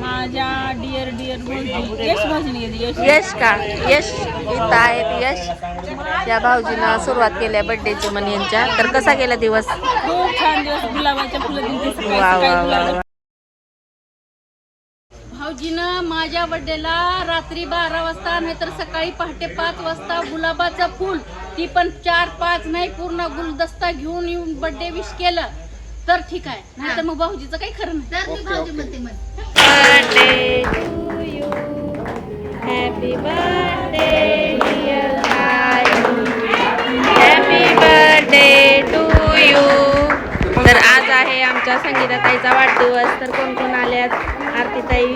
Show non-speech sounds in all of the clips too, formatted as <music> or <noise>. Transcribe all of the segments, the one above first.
माझ्या dear dear यश भाऊजीने घेतली यश. यश का? यश इथं आहेत यश. या भाऊजीनं सुरुवात केली आहे बर्थडेची म्हण यांच्या. तर कसा गेला दिवस? खूप छान दिवस गुलाबाच्या फुलं दिली सकाळी वा वा सकाळी वा गुलाबाच्या वा. भाऊजीनं माझ्या बर्थडेला रात्री बारा वाजता नाहीतर सकाळी पहाटे पाच वाजता गुलाबाचं फुल. ती पण चार पाच नाही पूर्ण गुलदस्ता घेऊन येऊन बर्थडे विश केलं. तर ठीक आहे. नाहीतर मग भाऊजीचं काही खरं नाही. birthday to you. Happy birthday, dear Ayu. Happy birthday to you. तर आज आहे आमच्या संगीताताईचा वाढदिवस. तर कोण कोण आल्यात आरतीताई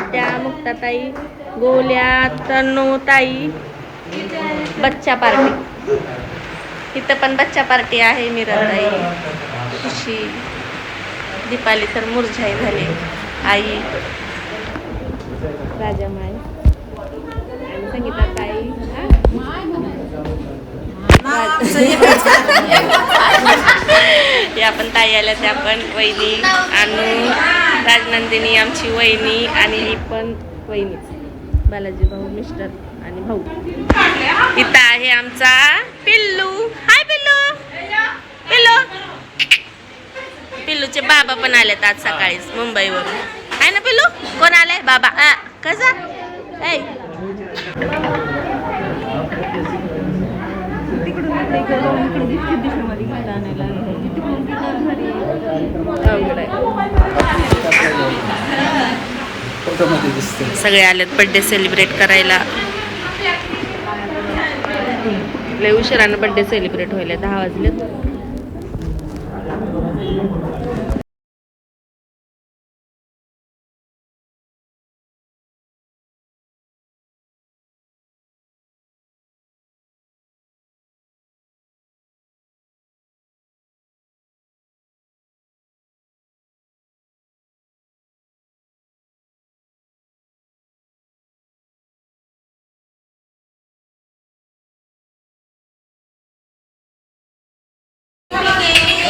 आत्या मुक्ताताई गोल्या तनूताई बच्चा पार्टी. इथं पण बच्चा पार्टी आहे मीराताई खुशी दीपाली तर मुरझाई झाली. आई. राजामाई. आणि संगीता ताई. <laughs> या पण ताई आल्या त्या पण. वहिनी आणि राजनंदिनी आमची वहिनी आणि ही पण वहिनी बालाजी भाऊ मिस्टर आणि भाऊ. इथं आहे आमचा पिल्लू. हाय पिल्लू. पिल्लू. पिल्लूचे बाबा पण आलेत आज सकाळीच मुंबईवरून. आहे ना पिल्लू? कोण आलाय? बाबा. आ, कसा? ऐ. सगळे आलेत बर्थडे सेलिब्रेट करायला. लय उशिरानं बर्थडे सेलिब्रेट व्हायला दहा वाजलेत.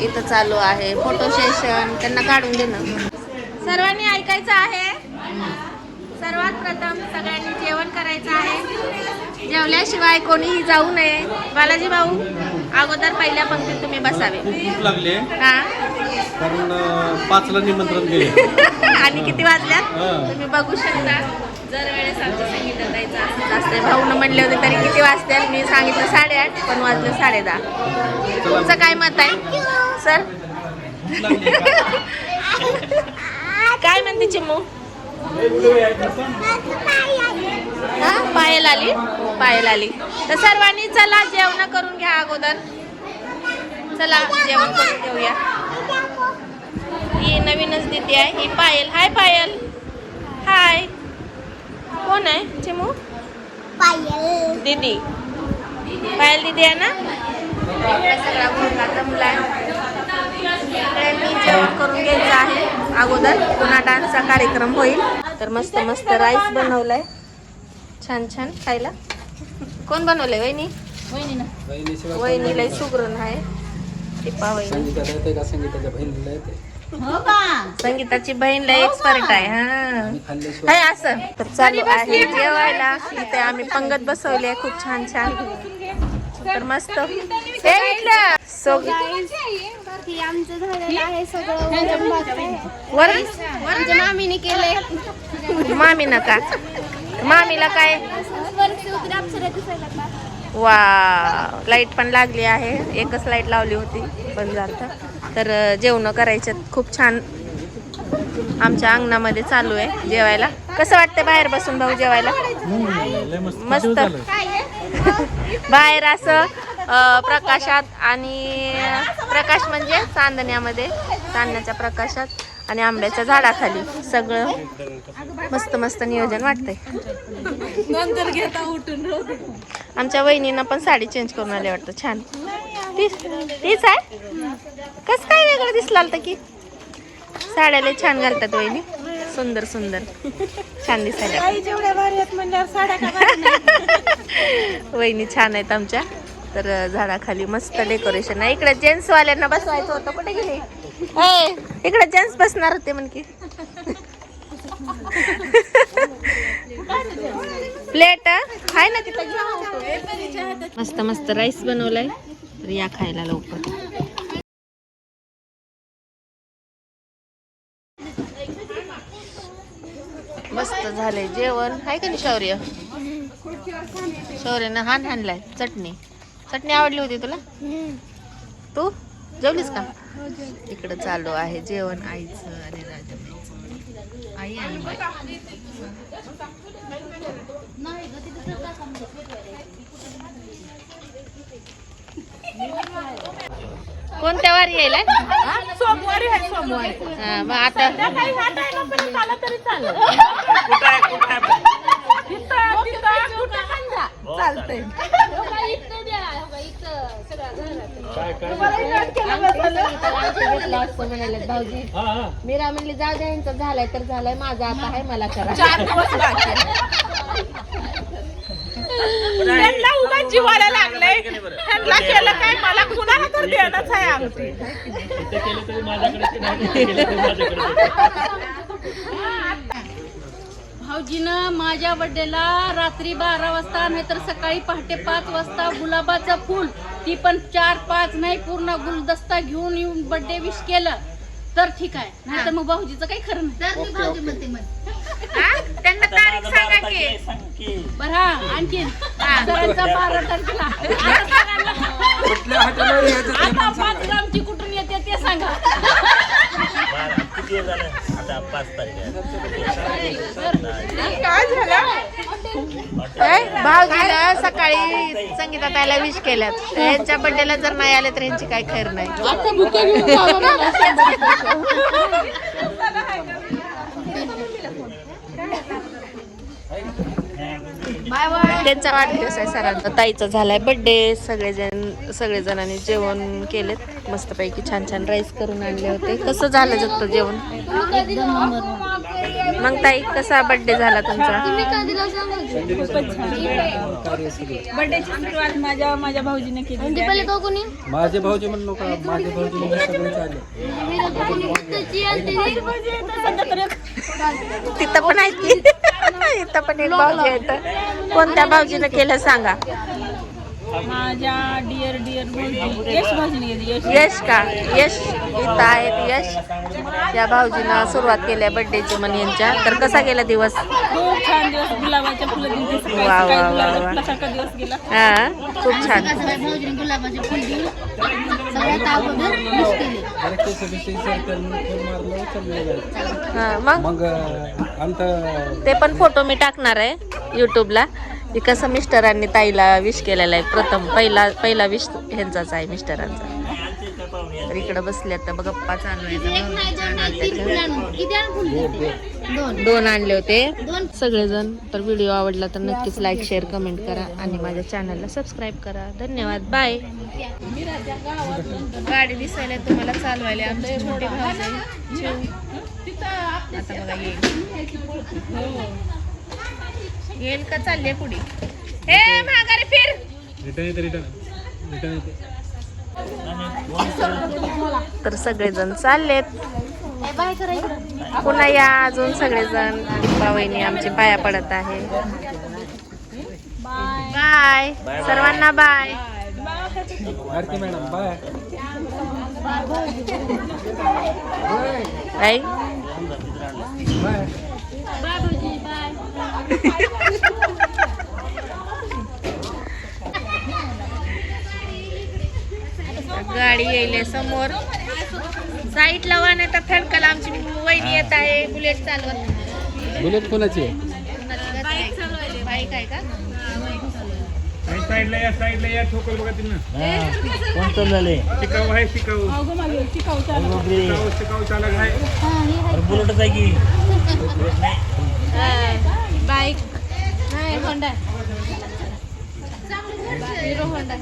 इथं चालू आहे. फोटो सेशन त्यांना काढून दे ना सर्वांनी ऐकायचं आहे. सर्वात प्रथम सगळ्यांनी जेवण करायचं आहे. जेवल्याशिवाय कोणीही जाऊ नये. बालाजी भाऊ अगोदर पहिल्या पंक्तीत तुम्ही बसावे. लागली हा? कारण पाचला निमंत्रण दिले <laughs> आणि किती वाजल्यात हा. तुम्ही बघू शकता. जर वेळेस आमचं संगीत द्यायचं असंच असते भाऊनं म्हणले होते तरी किती वाजतील मी सांगितलं साडेआठ पण वाजले साडे दहा तुमचं काय मत आहे? का? काय म्हणते चिमू हा पायल आली पायल आली. तर सर्वांनी चला जेवण करून घ्या अगोदर. चला जेवण करून घेऊया. ही नवीनच दिदी आहे ही पायल. हाय पायल. हाय. कोण आहे चिमू दीदी. पायल दीदी आहे ना? सगळा मुलगा जमला आहे सगळ्यांनी जेवण करून घ्यायचं आहे अगोदर पुन्हा डान्सचा कार्यक्रम होईल. तर मस्त मस्त राईस बनवलाय. छान छान खायला. कोण बनवलंय? वहिनी? बहिणीशिवाय वहिनी लय सुगरण आहे. टिप्पा वहिनी. बहिणीला हो का? संगीताची बहीण लय एक्सपर्ट आहे हा. असं. तर चालू आहे जेवायला. इथे आम्ही पंगत बसवली आहे खूप छान छान. तर मस्त. हे सो बाकी आमचं झालेलं आहे सगळं. वरण भात आहे. वरण? आमच्या मामीने केलंय. मामी नका मामीला काय? वरती उतरे अप्सरा दिसायला लागला. वा लाइट पण लागली आहे. एकच लाइट लावली होती बंद झालं तर जेवण करायचे खूप छान आमच्या अंगणामध्ये चालू आहे जेवायला. कसं वाटतं बाहेर बसून भाऊ जेवायला? मस्त. बाहेर असं अ, प्रकाशात आणि प्रकाश म्हणजे चांदण्यामध्ये चांदण्याच्या प्रकाशात आणि आंब्याच्या झाडाखाली. सगळं मस्त मस्त नियोजन वाटतंय. आमच्या वहिनीनं पण साडी चेंज करून आली वाटतं. छान. तीच आहे? कस काय वेगळं दिसलं आलं की? साड्या लय छान घालतात वहिनी. सुंदर सुंदर. छान दिसायला? <laughs> वहिनी छान आहेत आमच्या. तर झाडाखाली मस्त डेकोरेशन. आहे इकडे जेंट्स वाल्यांना बसवायचं होतं. कुठे गेले? इकडे जेंट्स बसणार होते म्हण की प्लेट आहे ना तिथं. मस्त मस्त राईस बनवलाय. तर या खायला लवकर. मस्त झालंय जेवण. आहे का नाही शौर्य? शौर्यानं हान हाणलाय चटणी. चटणी आवडली होती तुला? तू? जेवलीस का? इकडं चालू आहे जेवण आईचं आणि राजाबाईचं आई आणि बाई. कोणत्या वारी यायला सोमवारी आहे सोमवारी. हा, मग आता काही जा. चालतंय मीरा म्हणली जाऊ द्या यांचं झालाय तर झालाय माझा आता आहे मला करा. त्यांना उगा जीवाला लागलंय. त्यांना केलं काय? मला कुणाला तर देणंच आहे आमचं. भाऊजीनं माझ्या बर्थडेला रात्री बारा वाजता नाहीतर सकाळी पहाटे पाच वाजता गुलाबाचं फुल ती पण चार पाच नाही पूर्ण गुलदस्ता घेऊन येऊन बर्थडे विश केलं तर ठीक आहे. नाहीतर मग भाऊजीचं काही खरं नाही. त्यांना तारीख सांगा की. बरं हा आणखीन. सरांचा बारा तारखेला. आता सरांना- कुठल्या हॉटेलवर यायचं ते आता पण सांगा. पाच ग्रामची कुठून येते ते सांगा. काय? भाऊजीला सकाळी संगीता ताईला विश केल्यात यांच्या बर्थडेला जर नाही आले तर यांची काय खैर नाही. <laughs> त्यांचा वाढदिवस आहे सरांचा. ताईचा झालाय बर्थडे सगळेजण सगळेजणांनी जेवण केलेत. मस्तपैकी छान छान राईस करून आणले होते. कसं झालं जगतं जेवण? मग ताई कसा बर्थडे झाला तुमचा? तुम्ही कधीला सांगा बर्थडेची सुरुवात माझ्या भाऊजीने केली माझे भाऊजी म्हणलो का माझे भाऊजी तिथं पण आहे आता इथं पण एक भाऊजी आहेत. कोणत्या भाऊजीनं केलं सांगा? माझ्या डिअर डिअर यश भाऊजीने यश. यश का? यश इथं आहेत यश. या भाऊजीनं सुरुवात केली बर्थडेची म्हण यांच्या. तर कसा गेला दिवस? खूप छान दिवस. गुलाबाच्या फुलं दिली. वा, वा, वा, वा. फुलासारखा दिवस गेला. हा खूप छान. भाऊजीने गुलाबाचे फुल देऊन सगळ्यात अगोदर मिस केले हा मग? मग अं, आमचा ते पण फोटो मी टाकणार आहे यूट्यूबला की कसं मिस्टरांनी ताईला विश केलेला आहे? प्रथम पहिला पहिला विश ह्यांचाच आहे मिस्टरांचा. तर इकडं बसले तर बघा गप्पा चालू नाही दोन आणले होते. सगळेजण. तर व्हिडिओ आवडला तर नक्कीच लाईक शेअर कमेंट करा आणि माझ्या चॅनलला सबस्क्राईब करा. धन्यवाद. बाय गाडी दिसायला तुम्हाला चालवायला आमची छोटी भाऊ आता बघा येईल. येईल का? चालले पुढे हे माघारी फिर. रिटर्न येते रिटर्न. रिटर्न येते. तर सगळेजण चाललेत. पुन्हा या अजून सगळेजण. दीपावहिनी आमचे पाया पडत आहे. बाय सर्वांना bye madam bye bye bye bye भाऊजी बाय गाडी येईल समोर. साईड लावा नाही तर फॅनकल आमची वहिनी येत आहे बुलेट चालवत. बुलेट कोणाची आहे? बाईक आहे का? साईडला या साईडला या ठोकल बघा तिनं. कोणतं झाले शिकाऊ आहे शिकाऊ. शिकाऊ शिकाऊ चालक आहे. बुलेटच आहे की? बाईक नाही होंडा हिरो होंडा